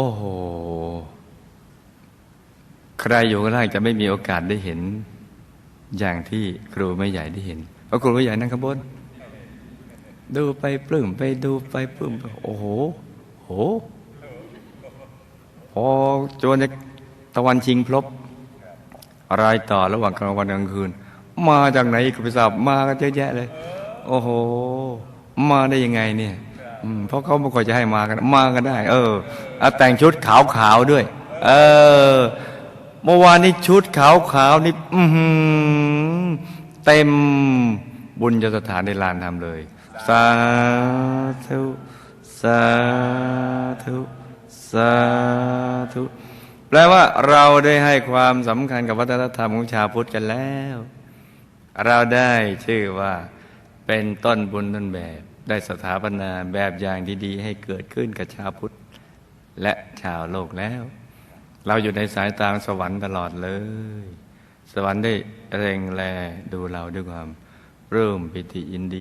โอ้โห ใครอยู่ข้างล่างจะไม่มีโอกาสได้เห็น อย่างที่ครูไม่ใหญ่ได้เห็น เพราะครูไม่ใหญ่นั่งข้างบน ดูไปปลื้มไปดูไปปลื้มโอ้โหโหพอจนจะตะวันชิงพลบ รายต่อระหว่างกลางวันกลางคืน มาจากไหนก็ไม่ทราบมากันเยอะแยะเลย โอ้โห มาได้ยังไงเนี่ย เพราะเขาไม่ค่อยจะให้มากันมากันได้ เออเอาแต่งชุดขาวขาวๆด้วย เออเมื่อวานนี้ชุดขาวขาวๆนี่อืเต็มบุญยสถานในลานทำเลย สาธุสาธุสาธุแปลว่าเราได้ให้ความสำคัญกับวัฒนธรรมของชาวพุทธกันแล้ว เราได้ชื่อว่าเป็นต้นบุญต้นแบบ ได้สถาปนาแบบอย่างดีๆ ให้เกิดขึ้นกับชาวพุทธ และชาวโลกแล้ว เราอยู่ในสายตาสวรรค์ตลอดเลย สวรรค์ได้เร่งแลดูเราด้วยความเริ่มปิติยินดี